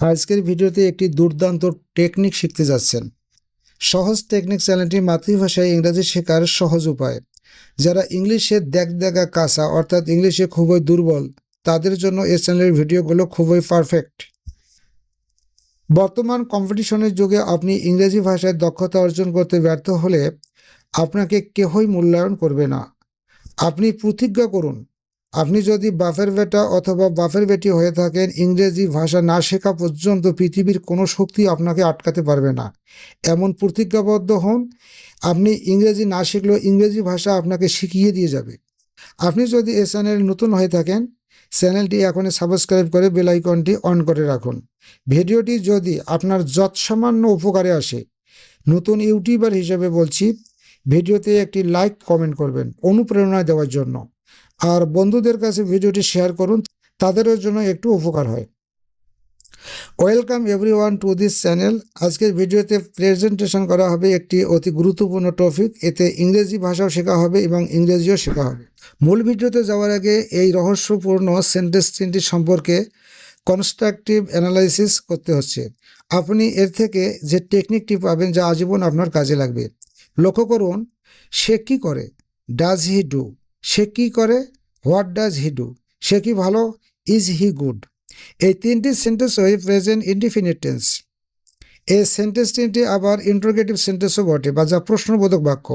আজকের ভিডিওতে একটি দুর্দান্ত টেকনিক শিখতে যাচ্ছেন। সহজ টেকনিক চ্যানেলটি মাতৃভাষায় ইংরাজি শেখার সহজ উপায়। যারা ইংলিশে দেখ দেখা কাঁচা, অর্থাৎ ইংলিশে খুবই দুর্বল, তাদের জন্য এই চ্যানেলের ভিডিওগুলো খুবই পারফেক্ট বর্তমান কম্পিটিশনের যুগে আপনি ইংরেজি ভাষায় দক্ষতা অর্জন করতে ব্যর্থ হলে আপনাকে কেহই মূল্যায়ন করবে না। আপনি প্রতিজ্ঞা করুন আপনি যদি বাফের বেটা অথবা বাফের বেটি হয়ে থাকেন, ইংরেজি ভাষা না শেখা পর্যন্ত পৃথিবীর কোনো শক্তি আপনাকে আটকাতে পারবে না। এমন প্রতিজ্ঞাবদ্ধ হন, আপনি ইংরেজি না শিখলেও ইংরেজি ভাষা আপনাকে শিখিয়ে দিয়ে যাবে। আপনি যদি এ চ্যানেল নতুন হয়ে থাকেন, চ্যানেলটি এখনই সাবস্ক্রাইব করে বেলাইকনটি অন করে রাখুন। ভিডিওটি যদি আপনার যৎসামান্য উপকারে আসে, নতুন ইউটিউবার হিসেবে বলছি, ভিডিওতে একটি লাইক কমেন্ট করবেন অনুপ্রেরণা দেওয়ার জন্য। আর বন্ধুদের কাছে ভিডিওটি শেয়ার করুন, তাদেরও জন্য একটু উপকার হয়। Welcome everyone to this channel আজকের ভিডিওতে প্রেজেন্টেশন করা হবে একটি অতি গুরুত্বপূর্ণ টপিক এতে ইংরেজি ভাষাও শেখা হবে এবং ইংরেজিও শেখা হবে। মূল ভিডিওতে যাওয়ার আগে এই রহস্যপূর্ণ সেন্টেন্স তিনটি সম্পর্কে কনস্ট্রাকটিভ অ্যানালাইসিস করতে হচ্ছে। আপনি এর থেকে যে টেকনিকটি পাবেন, যা আজীবন আপনার কাজে লাগবে। লক্ষ্য করুন, সে কী করে? ডাজ হি ডু সে কী করে? হোয়াট ডাজ হি ডু সে কি ভালো? ইজ হি গুড এই তিনটি সেন্টেন্স হয়ে প্রেজেন্ট ইনডিফিনিট টেন্স এই তিনটি আবার ইন্টারোগেটিভ সেন্টেন্সও বটে, বা যা প্রশ্নবোধক বাক্য।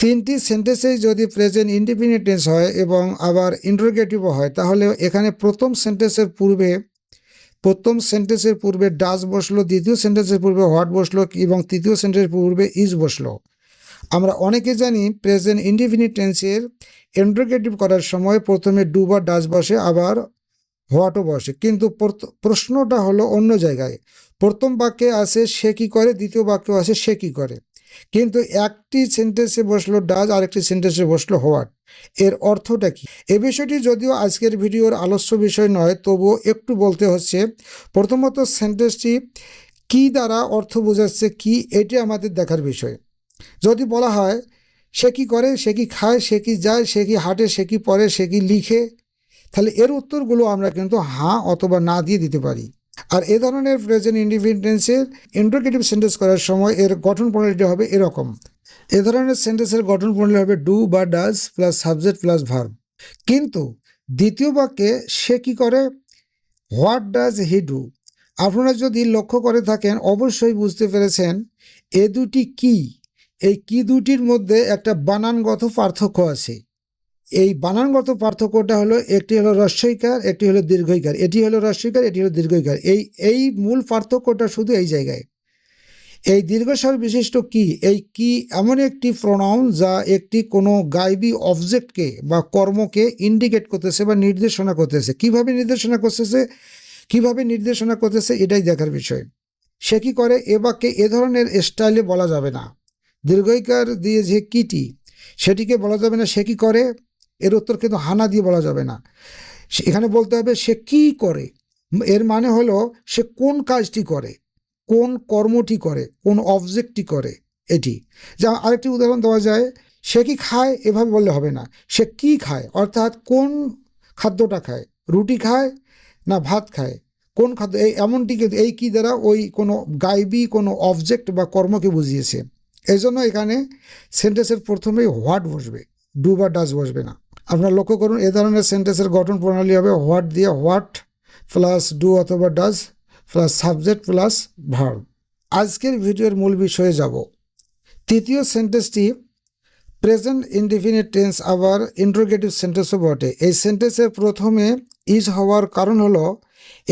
তিনটি সেন্টেন্সেই যদি প্রেজেন্ট ইনডিফিনিট টেন্স হয় এবং আবার ইন্টারোগেটিভও হয়, তাহলে এখানে প্রথম সেন্টেন্সের পূর্বে, প্রথম সেন্টেন্সের পূর্বে ডাজ বসল, দ্বিতীয় সেন্টেন্সের পূর্বে হোয়াট বসল, এবং তৃতীয় সেন্টেন্সের পূর্বে ইজ বসল। আমরা অনেকে জানি প্রেজেন্ট ইনডিফিনিট টেন্সের করার সময় প্রথমে ডু বা ডাজ বসে, আবার হোয়াটও বসে। কিন্তু প্রশ্নটা হলো অন্য জায়গায়। প্রথম বাক্যে আসে সে কি করে, দ্বিতীয় বাক্যে আসে সে কি করে। কিন্তু একটি সেন্টেন্সে বসল ডাজ আরেকটি সেন্টেন্সে বসল হোয়াট এর অর্থটা কি? এ বিষয়টি যদিও আজকের ভিডিওর আলস্য বিষয় নয়, তবুও একটু বলতে হচ্ছে, প্রথমত সেন্টেন্সটি কি দ্বারা অর্থ বোঝাচ্ছে, কি এটি আমাদের দেখার বিষয়। যদি বলা হয়, সে কি করে, সে কি খায়, সে কি যায়, সে কি হাঁটে, সে কি পড়ে, সে কি লিখে, তাহলে এর উত্তরগুলো আমরা কিন্তু হাঁ অথবা না দিয়ে দিতে পারি। আর এ ধরনের প্রেজেন্ট ইন্ডিপেন্ডেন্সের ইন্টারোগেটিভ সেন্টেন্স করার সময় এর গঠন প্রণালীটি হবে এরকম। এ ধরনের সেন্টেন্সের গঠন প্রণালী হবে ডু বা does plus subject plus verb কিন্তু দ্বিতীয় বাক্যে সে কি করে হোয়াট ডাজ হি ডু আপনারা যদি লক্ষ্য করে থাকেন, অবশ্যই বুঝতে পেরেছেন, এ দুটি কি? এই কি দুটির মধ্যে একটা বানানগত পার্থক্য আছে? এই বানানগত পার্থক্যটা হলো, একটি হলো রস্বইকার একটি হলো দীর্ঘইকার। এটি হলো রস্বইকার এটি হলো দীর্ঘইকার। এই এই মূল পার্থক্যটা শুধু এই জায়গায়। এই দীর্ঘস্বর বিশিষ্ট কি? এই কি এমন একটি প্রোনাউন যা একটি কোনো গাইবি অবজেক্টকে বা কর্মকে ইন্ডিকেট করতেছে বা নির্দেশনা করতেছে? কীভাবে নির্দেশনা করতেছে? কীভাবে নির্দেশনা করতেছে? এটাই দেখার বিষয়। সে কি করে? এ বাক্যে এ ধরনের স্টাইলে বলা যাবে না। দীর্ঘইকার দিয়ে যে কিটি, সেটিকে বলা যাবে না সে কি করে, এর উত্তর কিন্তু হানা দিয়ে বলা যাবে না। এখানে বলতে হবে সে কি করে, এর মানে হলো সে কোন কাজটি করে, কোন কর্মটি করে, কোন অবজেক্টটি করে এটি। যা আরেকটি উদাহরণ দেওয়া যায়, সে কি খায়, এভাবে বললে হবে না। সে কি খায়, অর্থাৎ কোন খাদ্যটা খায়, রুটি খায় না ভাত খায়, কোন খাদ্য, এই এমনটিকে এই কি দ্বারা ওই কোনো গাইবি কোনো অবজেক্ট বা কর্মকে বুঝিয়েছে। এই জন্য এখানে সেন্টেন্সের প্রথমেই হোয়াট বসবে ডু বা ডাজ বসবে না। আপনারা লক্ষ্য করুন, এ ধরনের সেন্টেন্সের গঠন প্রণালী হবে হোয়াট দিয়ে হোয়াট প্লাস ডু অথবা does plus subject plus verb আজকের ভিডিওর মূল বিষয়ে যাব। তৃতীয় সেন্টেন্সটি প্রেজেন্ট ইনডিফিনিট টেন্স আবার ইন্টারোগেটিভ সেন্টেন্সও বটে। এই সেন্টেন্সের প্রথমে ইজ হওয়ার কারণ হলো,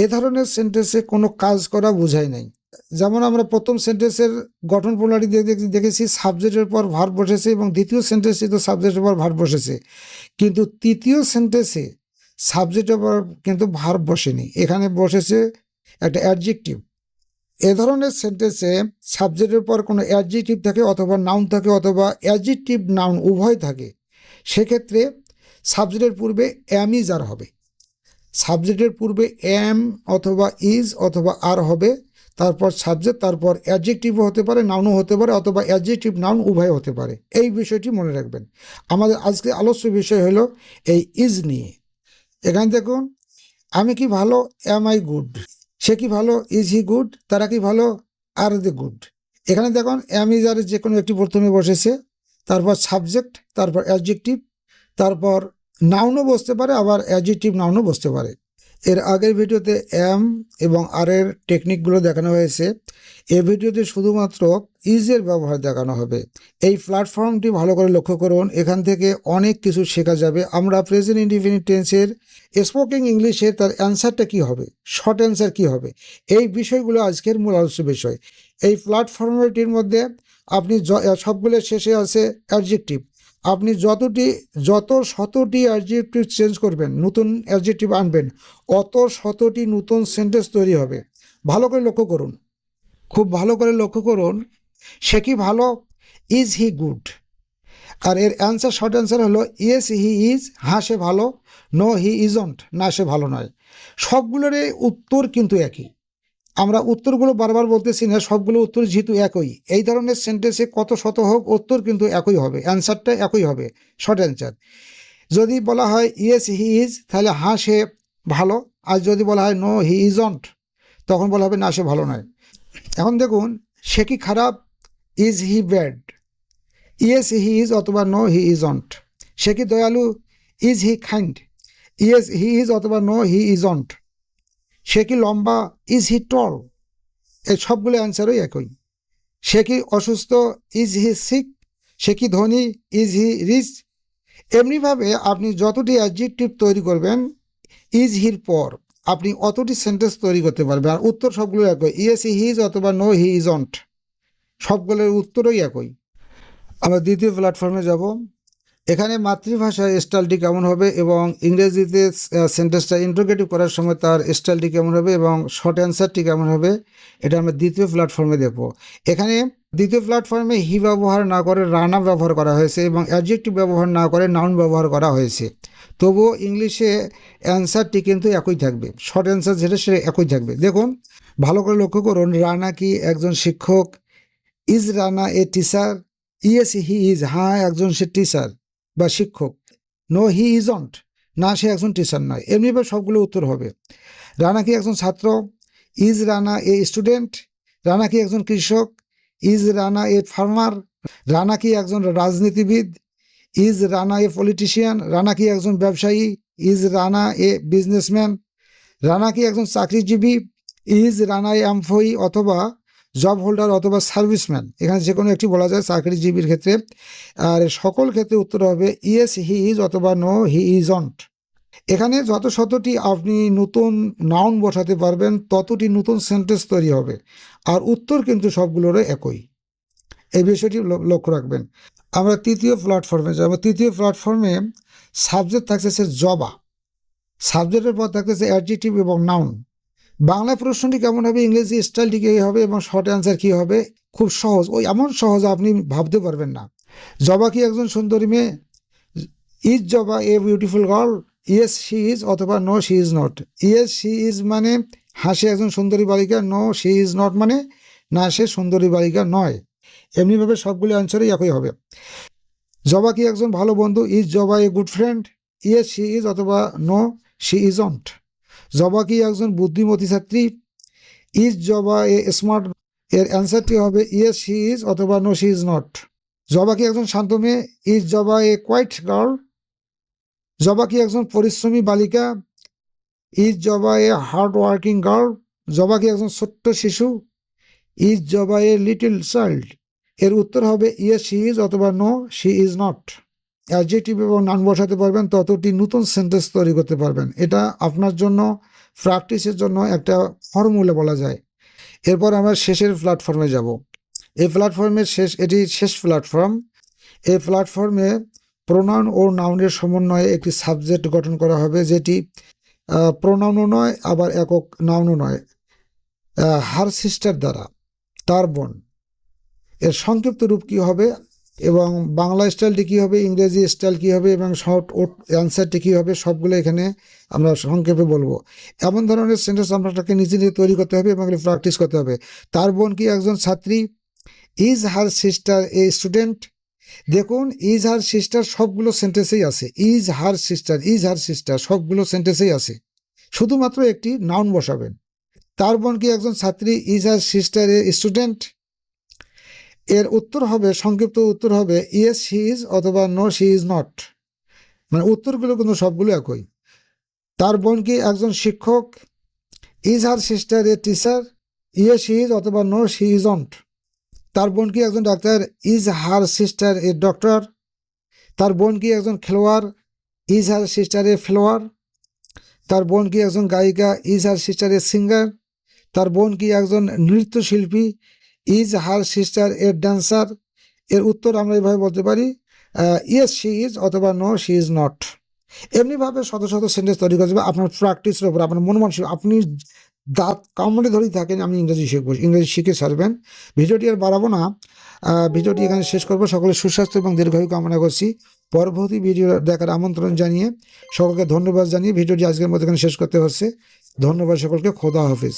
এ ধরনের সেন্টেন্সে কোনো কাজ করা বোঝায় নাই। যেমন আমরা প্রথম সেন্টেন্সের গঠন প্রণালী দেখ- দেখেছি, সাবজেক্টের পর ভার বসেছে এবং দ্বিতীয় সেন্টেন্সে তো সাবজেক্টের পর ভার বসেছে। কিন্তু তৃতীয় সেন্টেন্সে সাবজেক্টের পর কিন্তু ভার বসেনি। এখানে বসেছে একটা অ্যাডজেক্টিভ। এ ধরনের সেন্টেন্সে সাবজেক্টের পর কোনো অ্যাডজেক্টিভ থাকে অথবা নাউন থাকে অথবা অ্যাডজেক্টিভ নাউন উভয় থাকে। সেক্ষেত্রে সাবজেক্টের পূর্বে অ্যামই যার হবে। সাবজেক্টের পূর্বে এম অথবা ইজ অথবা আর হবে। তারপর সাবজেক্ট তারপর অ্যাডজেক্টিভও হতে পারে নাউনও হতে পারে, অথবা অ্যাডজেক্টিভ নাউন উভয় হতে পারে। এই বিষয়টি মনে রাখবেন। আমাদের আজকে আলোচ্য বিষয় হলো এই ইজ নিয়ে। এখানে দেখুন, আমি কি ভালো এম আই গুড সে কি ভালো ইজ হি গুড তারা কি ভালো আর দে গুড এখানে দেখুন অ্যামিজারের যে কোনো একটি প্রথমে বসেছে, তারপর সাবজেক্ট তারপর অ্যাডজেক্টিভ তারপর নাউনও বসতে পারে, আবার অ্যাডজেক্টিভ নাউনও বসতে পারে। এর আগের ভিডিওতে এম এবং আর এর টেকনিকগুলো দেখানো হয়েছে। এ ভিডিওতে শুধুমাত্র ইজের ব্যবহার দেখানো হবে। এই প্ল্যাটফর্মটি ভালো করে লক্ষ্য করুন। এখান থেকে অনেক কিছু শেখা যাবে। আমরা প্রেজেন্ট ইন্ডিফিনিট টেন্সের স্পোকিং ইংলিশে তার অ্যান্সারটা কি হবে? শর্ট অ্যান্সার কি হবে? এই বিষয়গুলো আজকের মূল আলোচ্য বিষয়। এই প্ল্যাটফর্মটির মধ্যে আপনি য- সবগুলো শেষে আছে অ্যাডজেক্টিভ আপনি যতটি, যত শতটি অ্যাডজেক্টিভ চেঞ্জ করবেন, নতুন অ্যাডজেক্টিভ আনবেন, অত শতটি নতুন সেন্টেন্স তৈরি হবে। ভালো করে লক্ষ্য করুন। খুব ভালো করে লক্ষ্য করুন, সে কি ভালো? ইজ হি গুড আর এর অ্যান্সার শর্ট অ্যান্সার হলো ইয়েস হি ইজ হ্যাঁ সে ভালো নো হি ইজন্ট না, সে ভালো নয়। সবগুলোর উত্তর কিন্তু একই। আমরা উত্তরগুলো বারবার বলতেছি না, সবগুলো উত্তর যেহেতু একই। এই ধরনের সেন্টেন্সে কত শত হোক, উত্তর কিন্তু একই হবে। অ্যান্সারটা একই হবে। শর্ট অ্যান্সার যদি বলা হয় ইয়েস হি ইজ তাহলে হ্যাঁ সে ভালো। আর যদি বলা হয় নো হি ইজন্ট তখন বলা হবে, না, সে ভালো নয়। এখন দেখুন, সে কি খারাপ? Is he bad yes he is অথবা নো হি ইজন্ট সে কি দয়ালু? Is he kind yes he is অথবা নো হি ইজন্ট সে কি লম্বা? ইজ হি টল এই সবগুলো অ্যান্সারই একই। সে কি অসুস্থ? ইজ হি সিক সে কি ধনী? ইজ হি রিচ এমনিভাবে আপনি যতটি অ্যাডজেক্টিভ তৈরি করবেন ইজ হির পর আপনি অতটি সেন্টেন্স তৈরি করতে পারবেন। আর উত্তর সবগুলো একই। ইয়েস হি ইজ অথবা নো হি ইজ ইজন্ট সবগুলোর উত্তরই একই। আমরা দ্বিতীয় প্ল্যাটফর্মে যাব। এখানে মাতৃভাষায় স্টাইলটি কেমন হবে এবং ইংরেজিতে সেন্টেন্সটা ইন্ট্রোগেটিভ করার সময় তার স্টাইলটি কেমন হবে এবং শর্ট অ্যান্সারটি কেমন হবে, এটা আমরা দ্বিতীয় প্ল্যাটফর্মে দেখব। এখানে দ্বিতীয় প্ল্যাটফর্মে হি ব্যবহার না করে রানা ব্যবহার করা হয়েছে এবং অ্যাডজেক্টিভ ব্যবহার না করে নাউন ব্যবহার করা হয়েছে। তবুও ইংলিশে অ্যান্সারটি কিন্তু একই থাকবে। শর্ট অ্যান্সার যেটা সেটা একই থাকবে। দেখুন, ভালো করে লক্ষ্য করুন রানা কি একজন শিক্ষক? Is Rana a teacher yes he is হ্যাঁ একজন সে টিচার বা শিক্ষক। নো হি ইজন্ট না, সে একজন টিচার নয়। এমনিভাবে সবগুলো উত্তর হবে। রানা কি একজন ছাত্র? Is Rana a student Rana কি একজন কৃষক? Is Rana a farmer Rana কি একজন রাজনীতিবিদ? Is Rana a politician Rana কি একজন ব্যবসায়ী? Is Rana a businessman Rana কি একজন চাকরিজীবী? ইজ রানা এ এমপ্লয়ি অথবা জব হোল্ডার অথবা সার্ভিসম্যান এখানে যে কোনো একটি বলা যায় চাকরিজীবীর ক্ষেত্রে, আর সকল ক্ষেত্রে উত্তর হবে ইয়েস হি ইজ অথবা নো হি ইজন্ট এখানে যত শতটি আপনি নতুন নাউন বসাতে পারবেন, ততটি নতুন সেন্টেন্স তৈরি হবে, আর উত্তর কিন্তু সবগুলোরও একই। এই বিষয়টি লক্ষ্য রাখবেন। আমরা তৃতীয় প্ল্যাটফর্মে যাব। তৃতীয় প্ল্যাটফর্মে সাবজেক্ট থাকতেছে জবা সাবজেক্টের পর থাকতেছে অ্যাডজেক্টিভ এবং নাউন বাংলা প্রশ্নটি কেমন হবে, ইংরেজি স্টাইলটি কী হবে এবং শর্ট অ্যান্সার কী হবে, খুব সহজ। ওই এমন সহজ আপনি ভাবতে পারবেন না। জবা কি একজন সুন্দরী মেয়ে? Is Joba a beautiful girl yes she is অথবা no she is not yes she is মানে হাসি একজন সুন্দরী বালিকা নো শি ইজ নট মানে না সে সুন্দরী বালিকা নয়। এমনিভাবে সবগুলি অ্যান্সারই একই হবে। জবা কি একজন ভালো বন্ধু? Is Joba a good friend yes she is অথবা নো শি ইজন্ট জবা কি একজন বুদ্ধিমতী ছাত্রী? ইজ জবা এ স্মার্ট? এর অ্যান্সারটি হবে? ইয়েস, শি ইজ অথবা no, she is not. Joba কি একজন শান্ত মেয়ে? ইজ জবা এ কোয়াইট গার্ল? জবা কি একজন পরিশ্রমী বালিকা? ইজ জবা এ হার্ড ওয়ার্কিং গার্ল? জবা কি একজন ছোট্ট শিশু? ইজ জবা এ লিটল চাইল্ড? এর উত্তর হবে ইয়েস, শি ইজ অথবা no, she is not. Adjective এবং নান বসাতে পারবেন, ততটি নতুন সেন্টেন্স তৈরি করতে পারবেন। এটা আপনার জন্য প্র্যাকটিসের জন্য একটা ফর্মুলা বলা যায়। এরপর আমরা শেষের প্ল্যাটফর্মে যাব। এই প্ল্যাটফর্মের শেষ, এটি শেষ প্ল্যাটফর্ম এই প্ল্যাটফর্মে প্রোনাউন ও নাউনের সমন্বয়ে একটি সাবজেক্ট গঠন করা হবে, যেটি প্রোনাউনও নয়, আবার একক নাউনও নয়। হার সিস্টার দ্বারা, তার বোন। এর সংক্ষিপ্ত রূপ কী হবে? এবং বাংলা স্টাইলটি কী হবে, ইংরেজি স্টাইল কী হবে এবং শর্ট ওট, অ্যান্সারটি কী হবে, সবগুলো এখানে আমরা সংক্ষেপে বলব। এমন ধরনের সেন্টেন্স আপনাকে নিজে নিজে তৈরি করতে হবে এবং প্র্যাকটিস করতে হবে। তার বোন কি একজন ছাত্রী? Is her sister a student? দেখুন, ইজ হার সিস্টার সবগুলো সেন্টেন্সেই আছে। Is her sister, is her sister সবগুলো সেন্টেন্সেই আছে। শুধুমাত্র একটি নাউন বসাবেন। তার বোন কি একজন ছাত্রী? Is her sister a student? এর উত্তর হবে, সংক্ষিপ্ত উত্তর হবে ইয়েস শি ইজ অথবা নো শি ইজ নট মানে উত্তরগুলো কিন্তু সবগুলো একই। তার বোন কি একজন শিক্ষক? Is her sister a teacher yes she is অথবা নো শি ইজ অন্ট তার বোন কি একজন doctor? Is her sister a doctor তার বোন কি একজন খেলোয়াড়? Is her sister a player তার বোন কি একজন গায়িকা? Is her sister a singer তার বোন কি একজন নৃত্যশিল্পী? Is her sister a dancer এর উত্তর আমরা এইভাবে বলতে পারি ইয়েস শি ইজ অথবা নো শি ইজ নট এমনিভাবে শত শত সেন্টেন্স তৈরি করা যাবে, আপনার প্র্যাকটিসের উপর, আপনার মন মানসিক আপনি দাঁত কামড়ে ধরেই থাকেন, আমি ইংরেজি শিখব, ইংরেজি শিখে ছাড়বেন। ভিডিওটি আর বাড়াবো না ভিডিওটি এখানে শেষ করব। সকলে সুস্বাস্থ্য এবং দীর্ঘায়ু কামনা করছি। পরবর্তী ভিডিও দেখার আমন্ত্রণ জানিয়ে সকলকে ধন্যবাদ জানিয়ে ভিডিওটি আজকের মতো এখানে শেষ করতে হচ্ছে। ধন্যবাদ সকলকে, খোদা হাফিজ।